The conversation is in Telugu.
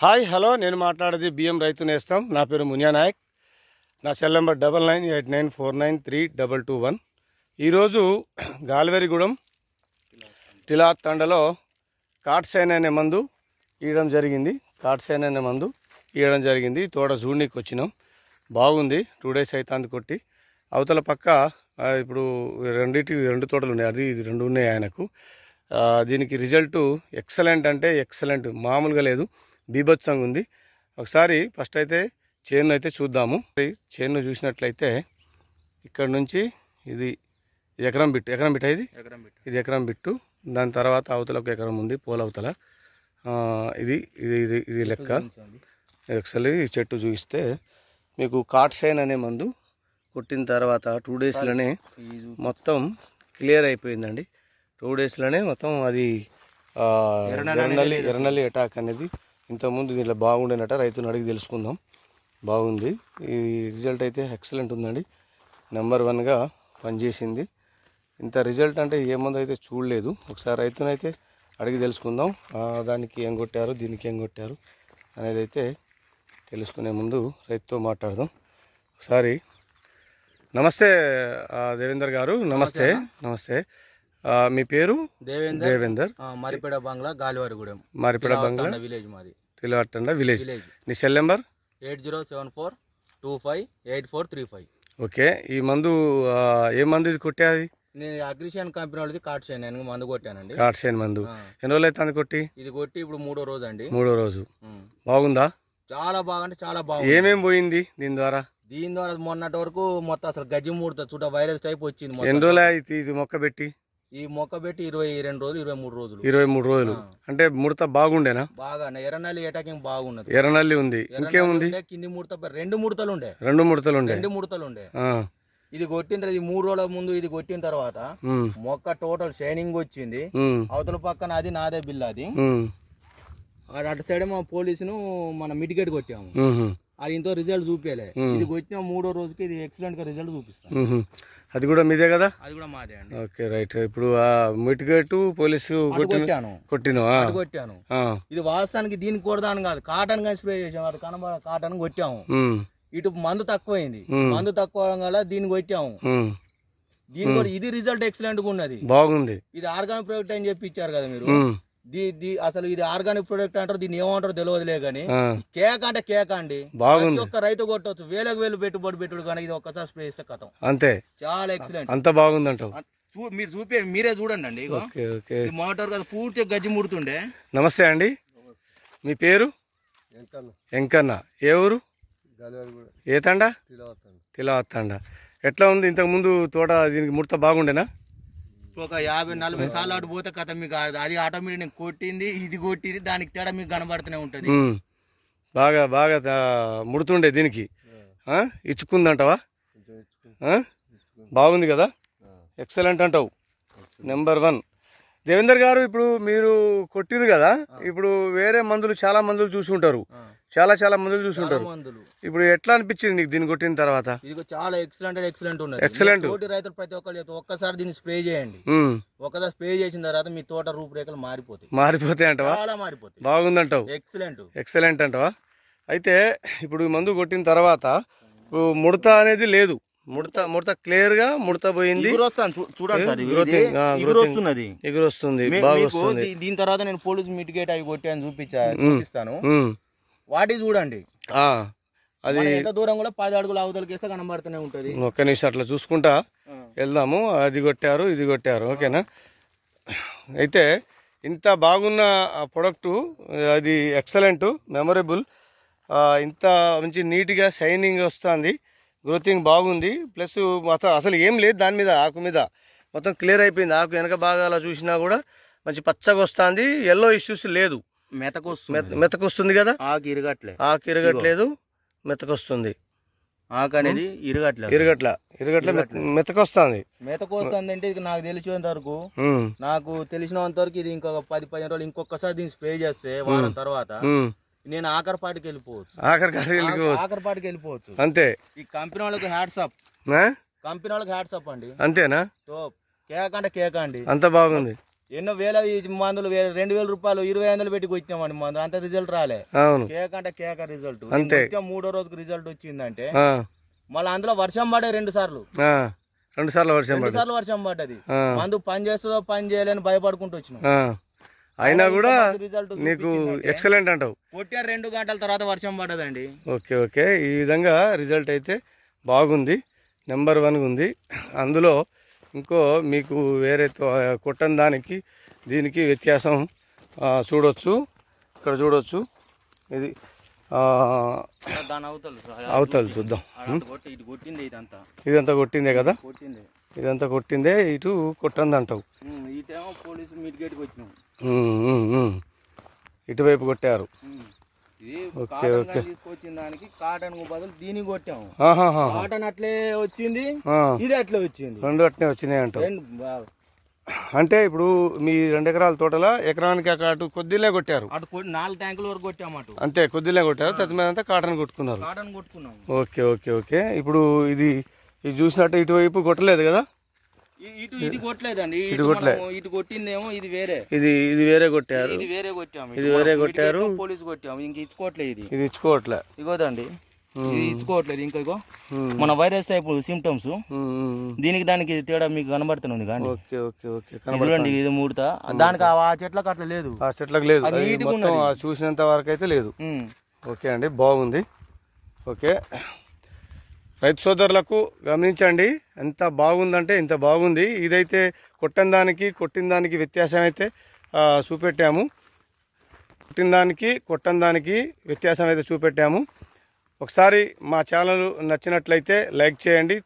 Hi hello. నేను మాట్లాడేది బియ్యం రైతు నేస్తాం. నా పేరు మునియా నాయక్. నా cell number double nine eight nine four nine three double two one. ఈరోజు గాలివేరిగూడెం టిలాత్ తండలో కాట్సైన్ అనే మందు ఇవ్వడం జరిగింది. కాట్సైన్ అనే మందు ఇవ్వడం జరిగింది. తోట జూడ్నీకి వచ్చినాం. బాగుంది. టూ డేస్ అవుతుంది కొట్టి. అవతల పక్క ఇప్పుడు రెండింటి రెండు తోటలు ఉన్నాయి అది ఇది రెండు ఉన్నాయి ఆయనకు. దీనికి రిజల్ట్ ఎక్సలెంట్ అంటే ఎక్సలెంట్. మామూలుగా లేదు. బీభత్సంగా ఉంది ఒకసారి ఫస్ట్ అయితే చేను అయితే చూద్దాము. చేను చూసినట్లయితే ఇక్కడ నుంచి ఇది ఎకరం బిట్టు. ఎకరం బిట్ట ఇది? ఎకరం బిట్టు. ఇది ఎకరం బిట్టు. దాని తర్వాత అవతల ఒక ఎకరం ఉంది పోలవతల ఇది ఇది ఇది ఇది లెక్క. ఈ చెట్టు చూపిస్తే మీకు కాట్సైన్ అనే మందు కొట్టిన తర్వాత టూ డేస్లోనే మొత్తం క్లియర్ అయిపోయిందండి. టూ డేస్లోనే మొత్తం అది ఎర్రనల్లి ఎర్రనల్లి అటాక్ అనేది ఇంతకుముందు దీంట్లో బాగుండేనట రైతుని అడిగి తెలుసుకుందాం. బాగుంది. ఈ రిజల్ట్ అయితే ఎక్సలెంట్ ఉందండి. నెంబర్ వన్గా పనిచేసింది. ఇంత రిజల్ట్ అంటే ఏ మందు అయితే చూడలేదు. ఒకసారి రైతునైతే అడిగి తెలుసుకుందాం. దానికి ఏం కొట్టారు దీనికి ఏం కొట్టారు అనేది అయితే తెలుసుకునే ముందు రైతుతో మాట్లాడదాం. ఒకసారి నమస్తే దేవేందర్ గారు. నమస్తే. నమస్తే మీ పేరు? దేవేందర్. దేవేందర్. మరిపేడ బంగ్లా గాలివారిగూడెం. మారిపేడ బంగ్లా. విలేజ్ మాది. తిలవట్టండ విలేజ్? నీ cell number eight zero seven four two five eight four three five. Okay ఈ మందు ఏ మందు ఇది కొట్టేది? నేను అగ్రిషియన్ కంపెనీ వాళ్ళది కార్డ్ చేయను నేను మందు కొట్టానండి. కాట్సేన్ మందు. ఆ, ఎన్ని రోజులు అవుతుంది కొట్టి? ఇది కొట్టి ఇప్పుడు మూడో రోజు అండి మూడో రోజు. బాగుందా? చాలా బాగా అంటే చాలా బాగుంది. ఏమేం పోయింది దీని ద్వారా? దీని ద్వారా మొన్నటి వరకు మొత్తం అసలు గజ్జి మూడుతా చూడ వైరస్ టైప్ వచ్చింది. ఎన్ని రోజులు అయితే ఇది మొక్క పెట్టి? ఈ మొక్క పెట్టి ఇరవై రెండు రోజులు ఇరవై మూడు రోజులు. ఇరవై మూడు రోజులు. అంటే ముడత బాగుండేనా? బాగా ఎర్రనల్లి అటాకింగ్ బాగున్నది. ఎర్రనల్లి ఉంది. ఇంకేముంది? కింది ముడత రెండు ముడతలు ఉండే రెండు ముడతలు ఉండే రెండు ముడతలు ఉండే ఇది కొట్టిన తర్వాత ఇది మూడు రోజుల ముందు ఇది కొట్టిన తర్వాత మొక్క టోటల్ షైనింగ్ వచ్చింది. అవతల పక్కన అది నాదే బిల్ అది. అటు సైడ్ మా పోలీసును మన మిటికేట్ కొట్టాము. అది ఇంతో రిజల్ట్ చూపించలే. ఇది కొట్టిన మూడో రోజుకి ఇది ఎక్సలెంట్గా రిజల్ట్ చూపిస్తాం. అది కూడా మీదే కదా? అది కూడా మాదే అండి. Okay right. ఇప్పుడు ఆ మిటిగేటు పోలీసు కొట్టిన కొట్టాను. కొట్టిను. ఇది వాస్తవానికి దీనికి కొడదాను కాదు. కాటన్గా స్ప్రే చేసాము అది కనబడ కాటన్ కొట్టాము. ఇటు మందు తక్కువైంది. మందు తక్కువ వల్ల దీన్ని కొట్టాము. దీని కూడా ఇది రిజల్ట్ ఎక్సలెంట్గా ఉన్నది. బాగుంది. ఇది ఆర్గానిక్ ప్రొడక్ట్ అని చెప్పి ఇచ్చారు కదా మీరు. దీ దీ అసలు ఇది ఆర్గానిక్ ప్రొడక్ట్ అంటారు దీన్ని ఏమంటారో తెలియదులే కానీ కేక్ అంటే కేక్ అండి. బాగుంది. ప్రతి ఒక్క రైతు కొట్టవచ్చు వేలకు వేలు పెట్టుబడి పెట్టుడు కానీ ఇది ఒక్కసారి స్ప్రే చేస్తే కథం. అంతే. చాలా ఎక్సలెంట్ అంత బాగుందంటావు. చూ మీరు చూపే మీరే చూడండి అండి మోటార్ కదా పూర్తిగా గజ్జి ముడుతుండే. నమస్తే అండి. మీ పేరు? వెంకన్న. ఏ ఊరు? ఏ తండ? తిలవత్తండ ఎట్లా ఉంది? ఇంతకు ముందు తోట దీనికి ముడత బాగుండేనా? ఒక యాభై నలభై సార్లు అటు పోతే కథ మీకు అది- ఆటోమేటిక్ నేను కొట్టింది ఇది కొట్టింది దానికి తేడా మీకు కనబడుతూనే ఉంటది. బాగా బాగా ముడుతుండే దీనికి. ఆ? ఇచ్చుకుందంటావా? ఆ? బాగుంది కదా? ఎక్సలెంట్ అంటావు. నెంబర్ వన్ దేవేందర్ గారు ఇప్పుడు మీరు కొట్టిరు కదా ఇప్పుడు వేరే మందులు చాలా మందులు చూసుంటారు. ఆ. చాలా చాలా మందులు చూసుంటారు. మందులు. ఇప్పుడు ఎట్లా అనిపించింది నీకు దీన్ని కొట్టిన తర్వాత? ఇది చాలా ఎక్సలెంట్ ఎక్సలెంట్ ఉన్నది. మీ తోటి రైతులు ప్రతి ఒక్కరు చెప్తారు ఒక్కసారి దీన్ని స్ప్రే చేయండి. ఒకసారి స్ప్రే చేసిన తర్వాత మీ తోట రూపురేఖలు మారిపోతాయి. మారిపోతాయి అంటవా? చాలా మారిపోతాయి. బాగుందంటావు. ఎక్సలెంట్ ఎక్సలెంట్ అంటవా? అయితే ఇప్పుడు మందు కొట్టిన తర్వాత ముడత అనేది లేదు. ముడత ముడత క్లియర్గా ముడత పోయింది చూడండి సార్ ఇది. Growthing, ఇది ఆ, ఇగురు growthing. వస్తున్నది ఎగురు వస్తుంది మీ- బాగా మీకు వస్తుంది దీ- దీని తర్వాత నేను పోలీస్ మిటిగేట్ అవి కొట్టాను చూపించా చూపిస్తాను. వాటి చూడండి అది ఎంత దూరం కూడా పది అడుగులు అవతలకి వేస్తే కనబడుతూనే ఉంటది ఒక్క నిమిషం అట్లా చూసుకుంటా. వెళ్దాము అది కొట్టారు ఇది కొట్టారు ఓకేనా అయితే ఇంత బాగున్న ప్రొడక్టు అది ఎక్సలెంట్ మెమొరబుల్ ఇంత మంచి నీట్గా షైనింగ్ వస్తుంది గ్రోతింగ్ బాగుంది. ప్లస్ మొత్తం అసలు ఏం లేదు దాని మీద ఆకు మీద. మొత్తం క్లియర్ అయిపోయింది. ఆకు వెనక భాగాల చూసినా కూడా మంచి పచ్చగా వస్తుంది. ఎల్లో ఇష్యూస్ లేదు. మెతకు మెత్త వస్తుంది మెతకొస్తుంది కదా? ఆకు ఇరగట్లే. ఆకు ఇరగట్లేదు. మెతకొస్తుంది. ఆకు అనేది ఇరగట్లే ఇరగట్ల. ఇరగట్ల మెతకొస్తుంది మెతకు వస్తుంది అంటే ఇది నాకు తెలిసినంత వరకు నాకు తెలిసినంత వరకు ఇది ఇంకొక పది పదిహేను రోజులు ఇంకొకసారి దీన్ని స్ప్రే చేస్తే వారం తర్వాత. నేను ఆఖరి పాటికి వెళ్ళిపోవచ్చు. ఆఖరి కార్యాలకు ఆఖరి పాటికి వెళ్ళిపోవచ్చు. అంతే. ఈ కంపెనీ వాళ్ళకి హ్యాట్స్ అప్. ఆ? కంపెనీ వాళ్ళకి హ్యాట్స్ అప్ అండి. అంతేనా? సో కేక్ అంటే కేక్ అండి. అంత బాగుంది. ఎన్నో వేల మందులు రెండు వేల రూపాయలు ఇరవై వందలు పెట్టి కొట్టినామండి మందులు. అంత రిజల్ట్ రాలే. కేక్ అంటే కేక రిజల్ట్ అంతే. మూడో రోజుకి రిజల్ట్ వచ్చిందంటే మళ్ళీ అందులో వర్షం పడే రెండు సార్లు. రెండు సార్లు వర్షం రెండు సార్లు వర్షం పడ్డది. మందు పని చేస్తుందో పని చేయలేని భయపడుకుంటూ వచ్చినాం. అయినా కూడా రిజల్ట్ నీకు ఎక్సలెంట్ అంటావు. కొట్టారు రెండు గంటల తర్వాత వర్షం పడ్డదండి ఓకే ఓకే. ఈ విధంగా రిజల్ట్ అయితే బాగుంది. నెంబర్ వన్గా ఉంది. అందులో ఇంకో మీకు వేరే కొట్టని దానికి దీనికి వ్యత్యాసం చూడొచ్చు. ఇక్కడ చూడొచ్చు. ఇది అవతలు చూద్దాం. కొట్టి ఇటు కొట్టింది ఇదంతా. కొట్టిందే కదా? ఇదంతా కొట్టిందే ఇటు కొట్టంది అంటావు ఇటువైపు కొట్టారు. Okay, okay. తీసుకొచ్చిన దానికి కాటన్ బదులు దీనికి కొట్టాము. కాటన్ అట్లే వచ్చింది ఇది అట్లే వచ్చింది. రెండు అట్నే వచ్చినాయి బా- అంటే ఇప్పుడు మీ రెండు ఎకరాల తోటల ఎకరానికి అక్కడ అటు కొద్దిలే కొట్టారు. అటు నాలుగు ట్యాంకుల వరకు కొట్టాము అటు. అంతే కొద్దిలే కొట్టారు. తత్తి మీద అంతా కాటన్ కొట్టుకున్నారు. కాటన్ కొట్టుకున్నాము. Okay okay okay. ఇప్పుడు ఇది ఇది చూసినట్టు ఇటువైపు కొట్టలేదు కదా? ఇటు ఇది కొట్టలేదండి. ఇటు కొట్టలే. ఇటు కొట్టిందేమో ఇది వేరే. ఇది ఇది వేరే కొట్టారు. ఇది వేరే కొట్టాము. ఇది వేరే కొట్టారు. పోలీసు కొట్టాము. ఇంక ఇచ్చుకోవట్లే ఇది. ఇది ఇచ్చుకోవట్లే. ఇగోదండి. ఇది ఇచ్చుకోవట్లేదు ఇంకా ఇగో. మన వైరస్ టైప్ సిమ్టమ్స్. దీనికి దానికి తేడా మీకు కనబడుతుంది కానీ. Okay okay okay. ఇది చూడండి ఇది మూడతా. దానికి ఆ చెట్లకు అట్లా లేదు. ఆ చెట్లకు లేదు. చూసినంత వరకు అయితే లేదు. ఓకే అండి బాగుంది. ఓకే. రైతు సోదరులకు గమనించండి. ఎంత బాగుందంటే ఇంత బాగుంది. ఇదైతే కొట్టిన దానికి కొట్టిన దానికి వ్యత్యాసం అయితే చూపెట్టాము. కొట్టిన దానికి కొట్టని దానికి వ్యత్యాసం అయితే చూపెట్టాము. ఒకసారి మా ఛానల్ నచ్చినట్లయితే లైక్ చేయండి.